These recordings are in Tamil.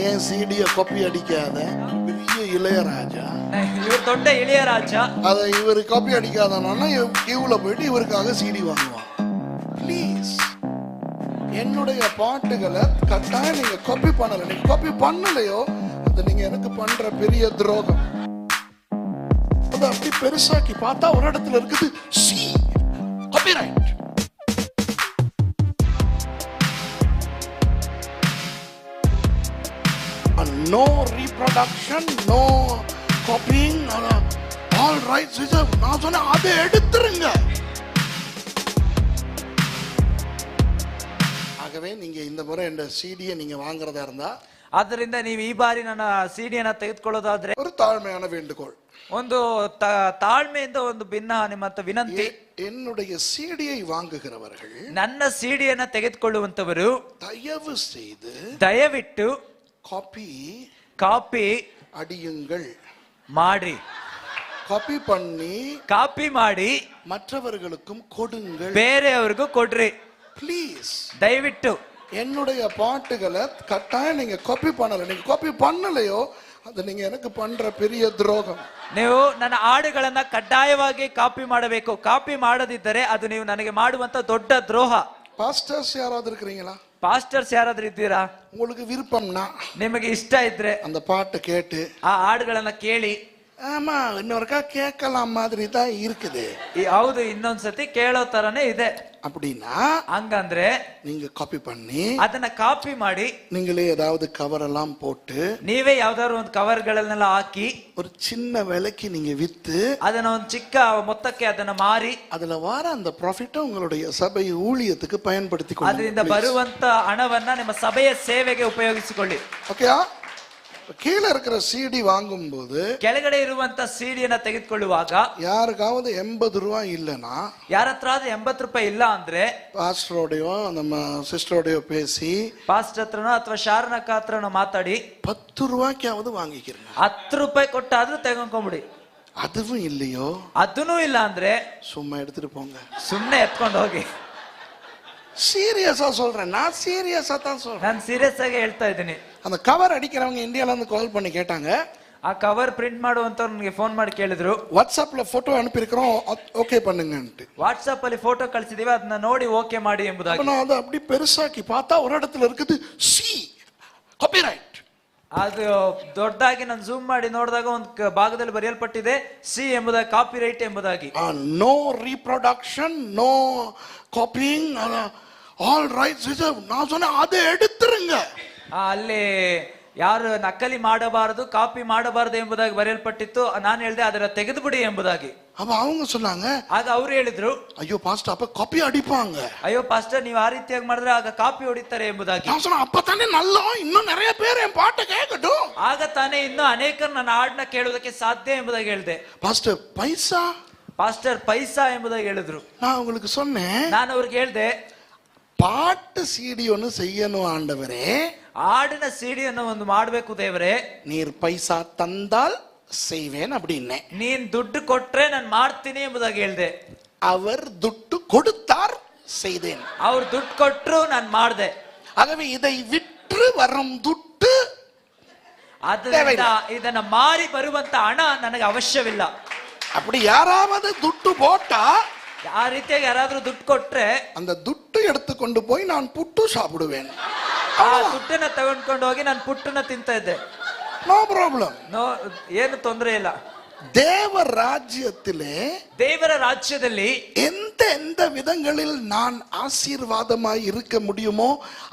ஏன் சீடிய கொப்பி அடிக்காத? பெரிய இளையராஜா. இவர் தொண்ட இளையராஜா. அதை இவர் காப்பி அடிக்காதனா கியூல போயிட்டு இவருக்காக சீடி வாங்குவான். ப்ளீஸ் என்னுடைய பாட்டுகளை கட்டாயம் நீங்க காப்பி பண்ணல. நீங்க காப்பி பண்ணலையோ அது நீங்க எனக்கு பண்ற பெரிய துரோகம். அதை அப்படி பெருசாக்கி பார்த்தா ஒரு இடத்துல இருக்குது C copyright no reproduction no copying all rights reserve நான் சொன்னேன் அதை எடுத்துருங்க ஆகவே நீங்க இந்த முறை இந்த சிடியை நீங்க வாங்குறதா இருந்தா ಆದ್ದರಿಂದ ನೀವು ಈ ಬಾರಿ ನನ್ನ ಸಿಡಿಯನ್ನ ತೆಗೆದುಕೊಳ್ಳೋದಾದ್ರೆ ஒரு தாழ்மையான வேண்டுகோள் ಒಂದು ತ- ತಾಳ್ಮೆಯಿಂದ ಒಂದು ಭಿನ್ನ ನಿಮ್ಮ ಹತ್ರ ವಿನಂತಿ எ- என்னுடைய சிடியை வாங்குகிறவர்கள் ನನ್ನ ಸಿಡಿಯನ್ನ ತೆಗೆದುಕೊಳ್ಳುವಂತವರು தயவு செய்து ದಯವಿಟ್ಟು காப்பி ಕಾಪಿ அடியுங்கள் ಮಾಡಿ காப்பி பண்ணி ಕಾಪಿ ಮಾಡಿ மற்றவர்களுக்கும் கொடுங்கள் ಬೇರೆಯವ್ರಿಗೂ ಕೊಡ್ರಿ ப்ளீஸ் ದಯವಿಟ್ಟು என்னுடைய பாட்டுகளை கட்டாயம் நீங்க காப்பி பண்ணல நீங்க காப்பி பண்ணலையோ அது நீங்க எனக்கு பண்ற பெரிய துரோகம் ನೀವು ನನ್ನ ಹಾಡುಗಳನ್ನ ಕಡ್ಡಾಯವಾಗಿ ಕಾಪಿ ಮಾಡಬೇಕು ಕಾಪಿ ಮಾಡದಿದ್ದರೆ ಅದು ನೀವು ನನಗೆ ಮಾಡುವಂತ ದೊಡ್ಡ ದ್ರೋಹ பாஸ்டர்ஸ் யாராவது இருக்கிறீங்களா ಪಾಸ್ಟರ್ಸ್ ಯಾರಾದ್ರೂ ಇದ್ದೀರಾ உங்களுக்கு விருப்பம்னா ನಿಮಗೆ ಇಷ್ಟ ಇದ್ರೆ அந்த பாட்டை கேட்டு ಆ ಹಾಡುಗಳನ್ನ ಕೇಳಿ ஆமா இன்னொருக்கா கேட்கலாம் மாதிரி தான் இருக்குது ಈ ಹೌದು ಇನ್ನೊಂದ್ಸತಿ ಕೇಳೋ ತರನೇ ಇದೆ அப்படின்னா ಹಂಗಂದ್ರೆ நீங்க காப்பಿ பண்ணி ಅದನ್ನ ಕಾಪಿ ಮಾಡಿ நீங்களே ஏதாவது கவர் எல்லாம் போட்டு ನೀವೇ ಯಾವ್ದಾದ್ರು ಒಂದು ಕವರ್ಗಳನ್ನೆಲ್ಲ ಹಾಕಿ ஒரு சின்ன விலைக்கு நீங்க வித்து ಅದನ್ನ ಒಂದು ಚಿಕ್ಕ ಮೊತ್ತಕ್ಕೆ ಅದನ್ನ ಮಾರಿ அதுல வர அந்த ப்ராஃபிட்டை உங்களுடைய சபை ஊழியத்துக்கு பயன்படுத்தி ಅದರಿಂದ ಬರುವಂತ ಹಣವನ್ನ ನಿಮ್ಮ ಸಭೆಯ ಸೇವೆಗೆ ಉಪಯೋಗಿಸಿಕೊಳ್ಳಿ ஓகேயா கீழே இருக்கிற சிடி வாங்கும்போது ಕೆಳಗಡೆ ಇರುವಂತ ಸಿಡಿಯನ್ನ ತೆಗೆದುಕೊಳ್ಳುವಾಗ யாருக்காவது எண்பது ரூபாய் இல்லைன்னா ಯಾರ ಹತ್ರ ಆದ್ರೆ ಎಂಬತ್ತು ರೂಪಾಯಿ ಇಲ್ಲ ಅಂದ್ರೆ பாஸ்டரோடையோ நம்ம சிஸ்டரோடையோ பேசி ಪಾಸ್ಟ್ ಹತ್ರನೋ ಅಥವಾ ಶಾರನಕ್ಕ ಹತ್ರನೋ ಮಾತಾಡಿ பத்து ரூபாய்க்காவது வாங்கிக்கிறங்க ಹತ್ತು ರೂಪಾಯಿ ಕೊಟ್ಟಾದ್ರೂ ತೆಗೆದ್ಕೊಂಬಿಡಿ அதுவும் இல்லையோ ಅದನ್ನೂ ಇಲ್ಲ ಅಂದ್ರೆ சும்மா எடுத்துட்டு போங்க ಸುಮ್ನೆ ಎತ್ಕೊಂಡು ಹೋಗಿ சீரியஸா சொல்றேன் நான் சீரியஸா தான் சொல்றேன் ನಾನು ಸೀರಿಯಸ್ ಆಗಿ ಹೇಳ್ತಾ ಇದ್ದೀನಿ அந்த கவர் அடிக்கிறவங்க இந்தியால இருந்து கால் பண்ணி கேட்டாங்க ಆ ಕವರ್ ಪ್ರಿಂಟ್ ಮಾಡುವಂತವ್ರು ನನಗೆ ಫೋನ್ ಮಾಡಿ ಕೇಳಿದ್ರು வாட்ஸ்அப்ல போட்டோ அனுப்பியிருக்கிறோம் ஓகே பண்ணுங்கன்ட்டு ವಾಟ್ಸ್ಆಪ್ ಅಲ್ಲಿ ಫೋಟೋ ಕಳಿಸಿದೀವಿ ಅದನ್ನ ನೋಡಿ ಓಕೆ ಮಾಡಿ அப்ப ಎಂಬುದಾಗಿ நான் அதை அப்படி பெருசாக்கி பார்த்தா ஒரு இடத்துல இருக்குது சி காப்பிரைட் ಅದು ದೊಡ್ಡದಾಗಿ ನಾನು ಜೂಮ್ ಮಾಡಿ ನೋಡಿದಾಗ ಒಂದು ಕ- ಭಾಗದಲ್ಲಿ ಬರೆಯಲ್ಪಟ್ಟಿದೆ ಸಿ ಎಂಬುದಾಗಿ ಕಾಪಿ ರೈಟ್ ಎಂಬುದಾಗಿ no reproduction no copying all rights reserve நான் சொன்னேன் அதை எடுத்துருங்க ಆ, ಅಲ್ಲಿ ಯಾರು ನಕಲಿ ಮಾಡಬಾರದು ಕಾಪಿ ಮಾಡಬಾರದು ಎಂಬುದಾಗಿ ಬರೆಯಲ್ಪಟ್ಟಿತ್ತು ನಾನು ಹೇಳಿದೆ ಅದರ ತೆಗೆದು ಬಿಡಿ ಎಂಬುದಾಗಿ அப்ப அவங்க சொன்னாங்க ಆಗ ಅವ್ರು ಹೇಳಿದ್ರು ஐயோ பாஸ்டர் அப்ப காப்பி அடிப்பாங்க ಅಯ್ಯೋ ಪಾಸ್ಟರ್ ನೀವು ಆ ರೀತಿಯಾಗಿ ಮಾಡಿದ್ರೆ ಆಗ ಕಾಪಿ ಹೊಡಿತಾರೆ ಎಂಬುದಾಗಿ நான் சொன்னேன் அப்பதானே நல்லா இன்னும் நிறைய பேர் என் பாட்டை கேட்கட்டும் ಆಗ ತಾನೇ ಇನ್ನು ಅನೇಕರು ನನ್ನ ಹಾಡನ್ನ ಕೇಳುವುದಕ್ಕೆ ಸಾಧ್ಯ ಎಂಬುದಾಗಿ ಹೇಳಿದೆ பாஸ்டர் பைசா ಪಾಸ್ಟರ್ ಪೈಸಾ ಎಂಬುದಾಗಿ ಹೇಳಿದ್ರು நான் உங்களுக்கு சொன்னேன் ನಾನು ಅವ್ರಿಗೆ ಹೇಳ್ದೆ பாட்டு சிடி ஒன்று செய்யணும் ஆண்டவரே ಹಾಡಿನ ಸಿಡಿಯನ್ನು ಒಂದು ಮಾಡ್ಬೇಕು ದೇವರೇ நீர் பைசா தந்தால் செய்வேன் அப்படின்னேன் ನೀನ್ ದುಡ್ಡು ಕೊಟ್ರೆ ನಾನು ಮಾಡ್ತೀನಿ ಎಂಬುದಾಗಿ ಹೇಳ್ದೆ அவர் துட்டு கொடுத்தார் செய்தேன் ಅವ್ರು ದುಡ್ಡು ಕೊಟ್ರು ನಾನು ಮಾಡ್ದೆ ஆகவே இதை விற்று வரும் துட்டு ಅದರಿಂದ ಇದನ್ನ ಮಾರಿ ಬರುವಂತ ಹಣ ನನಗೆ ಅವಶ್ಯವಿಲ್ಲ அப்படி யாராவது துட்டு போட்டா ಆ ರೀತಿಯಾಗಿ ಯಾರಾದ್ರೂ ದುಡ್ಡು ಕೊಟ್ರೆ அந்த துட்டு எடுத்துக்கொண்டு போய் நான் புட்டு சாப்பிடுவேன் ಆ ದುಡ್ಡನ್ನ ತಗೊಂಡ್ಕೊಂಡು ಹೋಗಿ ನಾನು ಪುಟ್ಟನ್ನ ತಿಂತಾ ಇದ್ದೆ நோ ப்ராப்ளம் ನೋ ಏನು ತೊಂದರೆ ಇಲ್ಲ தேவ ராஜ்யத்திலே ದೇವರ ರಾಜ್ಯದಲ್ಲಿ எந்த எந்த விதங்களில் நான் ஆசீர்வாதமாய் இருக்க முடியுமோ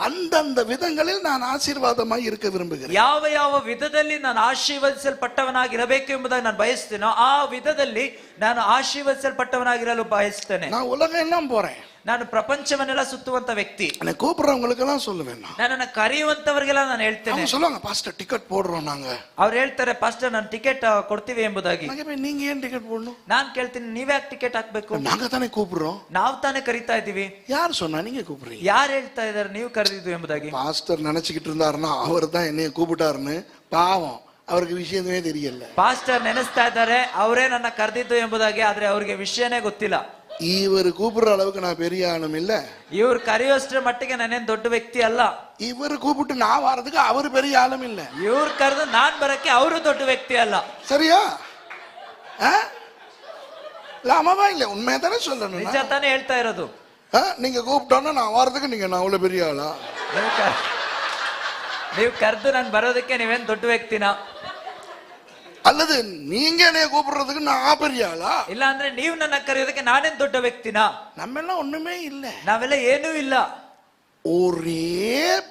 அந்தந்த விதங்களில் நான் ஆசீர்வாதமாய் இருக்க விரும்புகிறேன் ಯಾವ ಯಾವ ವಿಧದಲ್ಲಿ ನಾನು ಆಶೀರ್ವದಿಸಲ್ಪಟ್ಟವನಾಗಿರಬೇಕು ಎಂಬುದಾಗಿ ನಾನು ಬಯಸ್ತೇನೋ ಆ ವಿಧದಲ್ಲಿ ನಾನು ಆಶೀರ್ವದಿಸಲ್ಪಟ್ಟವನಾಗಿರಲು ಬಯಸ್ತೇನೆ நான் உலகம் எல்லாம் போறேன் ನಾನು ಪ್ರಪಂಚವನ್ನೆಲ್ಲ ಸುತ್ತುವಂತ ವ್ಯಕ್ತಿ என்னை கூப்பிடுறவங்களுக்கு எல்லாம் சொல்லுவேன் நான் ನನ್ನನ್ನ ಕರೆಯುವಂತವರಿಗೆಲ್ಲ ನಾನು ಹೇಳ್ತೇನೆ அவங்க சொல்லுவாங்க பாஸ்டர் டிக்கெட் போடுறோம் நாங்க ಅವ್ರು ಹೇಳ್ತಾರೆ ಪಾಸ್ಟರ್ ನಾನು ಟಿಕೆಟ್ ಕೊಡ್ತೀವಿ ಎಂಬುದಾಗಿ நாங்க போய் நீங்க ஏன் டிக்கெட் போடணும் ನಾನ್ ಕೇಳ್ತೀನಿ ನೀವ್ಯಾಕೆ ಟಿಕೆಟ್ ಹಾಕ್ಬೇಕು நாங்க தானே கூப்பிடுறோம் ನಾವ್ ತಾನೇ ಕರಿತಾ ಇದೀವಿ யார் சொன்னா நீங்க கூப்பிடுறீங்க ಯಾರು ಹೇಳ್ತಾ ಇದಾರೆ ನೀವು ಕರೆದಿದ್ದು ಎಂಬುದಾಗಿ பாஸ்டர் நினைச்சுக்கிட்டு இருந்தாருன்னா அவர் தான் என்னைய கூப்பிட்டாருன்னு பாவம் அவருக்கு விஷயமே தெரியல ಪಾಸ್ಟರ್ ನೆನೆಸ್ತಾ ಇದ್ದಾರೆ ಅವರೇ ನನ್ನ ಕರೆದಿದ್ದು ಎಂಬುದಾಗಿ ಆದ್ರೆ ಅವ್ರಿಗೆ ವಿಷಯನೇ ಗೊತ್ತಿಲ್ಲ இவர் கூப்பிடுற அளவுக்கு நான் பெரிய ஆளும் இல்ல ಇವ್ರು ಕರೆಯೋಷ್ಟ್ರ ಮಟ್ಟಿಗೆ ನಾನೇನ್ ದೊಡ್ಡ ವ್ಯಕ್ತಿ ಅಲ್ಲ இவர் கூப்பிட்டு நான் வர்றதுக்கு அவர் பெரிய ஆளும் இல்ல ಇವ್ರು ಕರೆದು ನಾನ್ ಬರಕ್ಕೆ ಅವರು ದೊಡ್ಡ ವ್ಯಕ್ತಿ ಅಲ್ಲ சரியா ஆ? இல்ல ஆமாவா இல்ல உண்மையா தானே சொல்லணும் ನಿಜ ತಾನೇ ಹೇಳ್ತಾ ಇರೋದು ஆ? நீங்க கூப்பிட்டோன்னா நான் வர்றதுக்கு நீங்க நான் அவ்வளவு பெரிய ஆளா ನೀವು ಕ- ನೀವು ಕರೆದು ನಾನು ಬರೋದಕ್ಕೆ ನೀವೇನ್ ದೊಡ್ಡ ವ್ಯಕ್ತಿನ அல்லது நீங்க என்னைய கூப்பிடுறதுக்கு நான் பெரிய ஆளா ಇಲ್ಲ ಅಂದ್ರೆ ನೀವು ನನ್ನ ಕರೆಯೋದಕ್ಕೆ ನಾನೇನ್ ದೊಡ್ಡ ವ್ಯಕ್ತಿನ நம்ம எல்லாம் ஒண்ணுமே இல்ல ನಾವೆಲ್ಲ ಏನೂ ಇಲ್ಲ ஒரே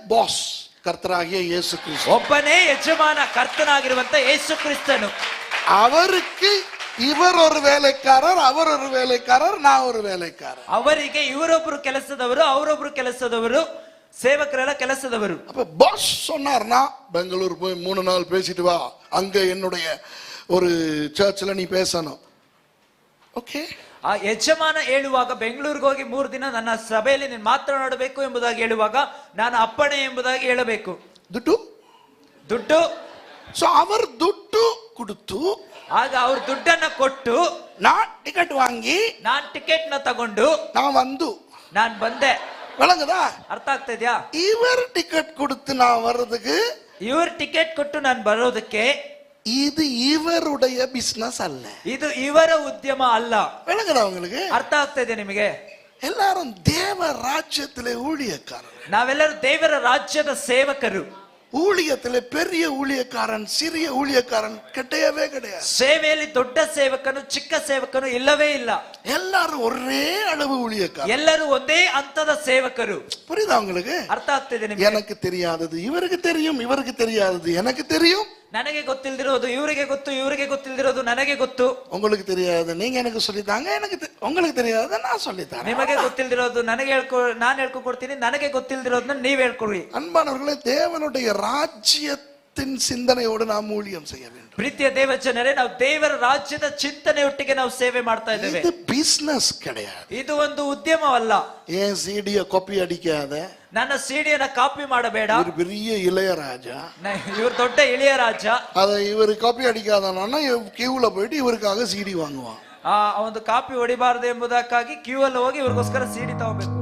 பாஸ் கர்த்தராகிய இயேசு கிறிஸ்து ಒಬ್ಬನೇ ಯಜಮಾನ ಕರ್ತನಾಗಿರುವಂತ ಯೇಸು ಕ್ರಿಸ್ತನು அவருக்கு இவர் ஒரு வேலைக்காரர் அவர் ஒரு வேலைக்காரர் நான் ஒரு வேலைக்காரர் ಅವರಿಗೆ ಇವರೊಬ್ರು ಕೆಲಸದವರು ಅವರೊಬ್ರು ಕೆಲಸದವರು ಸೇವಕರೆಲ್ಲ ಕೆಲಸದವರು அப்ப பாஸ் சொன்னார்னா பெங்களூர் போய் மூணு நாள் பேசிட்டு வா அங்க என்னுடைய ஒரு சர்ச்சில் நீ பேசணும் ஓகே ಆ ಯಜಮಾನ ಹೇಳುವಾಗ ಬೆಂಗಳೂರಿಗೆ ಹೋಗಿ ಮೂರು ದಿನ ನನ್ನ ಸಭೆಯಲ್ಲಿ ನೀನು ಮಾತನಾಡಬೇಕು ಎಂಬುದಾಗಿ ಹೇಳುವಾಗ ನಾನು ಅಪ್ಪಣೆ ಎಂಬುದಾಗಿ ಹೇಳಬೇಕು ದುಡ್ಡು ದುಡ್ಡು ಸೊ அவர் துட்டு கொடுத்து ಆಗ ಅವ್ರ ದುಡ್ಡನ್ನ ಕೊಟ್ಟು நான் டிக்கெட் வாங்கி ನಾನ್ ಟಿಕೆಟ್ ನ ತಗೊಂಡು நான் வந்து ನಾನ್ ಬಂದೆ விளங்குதா ಅರ್ಥ ಆಗ್ತಾ ಇದ್ಯಾ இவர் டிக்கெட் கொடுத்து நான் வர்றதுக்கு ಇವ್ರ ಟಿಕೆಟ್ ಕೊಟ್ಟು ನಾನು ಬರೋದಕ್ಕೆ இது இவருடைய பிசினஸ் அல்ல ಇದು ಇವರ ಉದ್ಯಮ ಅಲ್ಲ விளங்குதா உங்களுக்கு ಅರ್ಥ ಆಗ್ತಾ ಇದೆ ನಿಮಗೆ எல்லாரும் தேவ ராஜ்யத்திலே ஊழியக்காரர் ನಾವೆಲ್ಲರೂ ದೇವರ ರಾಜ್ಯದ ಸೇವಕರು ஊழியத்திலே பெரிய ஊழியக்காரன் சிறிய ஊழியக்காரன் கிடையவே கிடையாது ಸೇವೆಯಲ್ಲಿ ದೊಡ್ಡ ಸೇವಕನು ಚಿಕ್ಕ ಸೇವಕನು ಇಲ್ಲವೇ ಇಲ್ಲ எல்லாரும் ஒரே அளவு ஊழியக்காரன் ಎಲ್ಲರೂ ಒಂದೇ ಹಂತದ ಸೇವಕರು புரியுதா உங்களுக்கு ಅರ್ಥ ಆಗ್ತಿದೆ ನಿಮಗೆ எனக்கு தெரியாதது இவருக்கு தெரியும் இவருக்கு தெரியாதது எனக்கு தெரியும் ನನಗೆ ಗೊತ್ತಿಲ್ದಿರೋದು ಇವರಿಗೆ ಗೊತ್ತು ಇವರಿಗೆ ಗೊತ್ತಿಲ್ದಿರೋದು ನನಗೆ ಗೊತ್ತು உங்களுக்கு தெரியாதது நீங்க எனக்கு சொல்லித்தாங்க எனக்கு தெ- உங்களுக்கு தெரியாததை நான் சொல்லித்தரேன் ನಿಮಗೆ ಗೊತ್ತಿಲ್ದಿರೋದು ನನಗೆ ಹೇಳ್ಕೊ ನಾನ್ ಹೇಳ್ಕೊಡ್ತೀನಿ ನನಗೆ ಗೊತ್ತಿಲ್ದಿರೋದನ್ನ ನೀವ್ ಹೇಳ್ಕೊಡಿ அன்பானவர்களே தேவனுடைய ராஜ்யத்தின் சிந்தனையோடு நாம் ஊழியம் செய்ய வேண்டும் ಪ್ರೀತಿಯ ದೇವ ಜನರೇ ನಾವು ದೇವರ ರಾಜ್ಯದ ಚಿಂತನೆಯೊಟ್ಟಿಗೆ ನಾವು ಸೇವೆ ಮಾಡ್ತಾ ಇದ್ದೇವೆ இது பிசினஸ் கிடையாது ಇದು ಒಂದು ಉದ್ಯಮವಲ್ಲ ஏன் சீடிய கொப்பி அடிக்காத ನನ್ನ ಸಿಡಿಯನ್ನ ಕಾಪಿ ಮಾಡಬೇಡ ஒரு பெரிய இளையராஜா ನ- ಇವ್ರು ದೊಡ್ಡ ಇಳಿಯ ರಾಜ அதை இவர் காப்பி அடிக்காதனா கியூல போயிட்டு இவருக்காக சிடி வாங்குவான் ಆ ಒಂದು ಕಾಪಿ ಹೊಡಿಬಾರದು ಎಂಬುದಕ್ಕಾಗಿ ಕ್ಯೂ ಅಲ್ಲಿ ಹೋಗಿ ಇವ್ರಿಗೋಸ್ಕರ ಸಿಡಿ ತಗೋಬೇಕು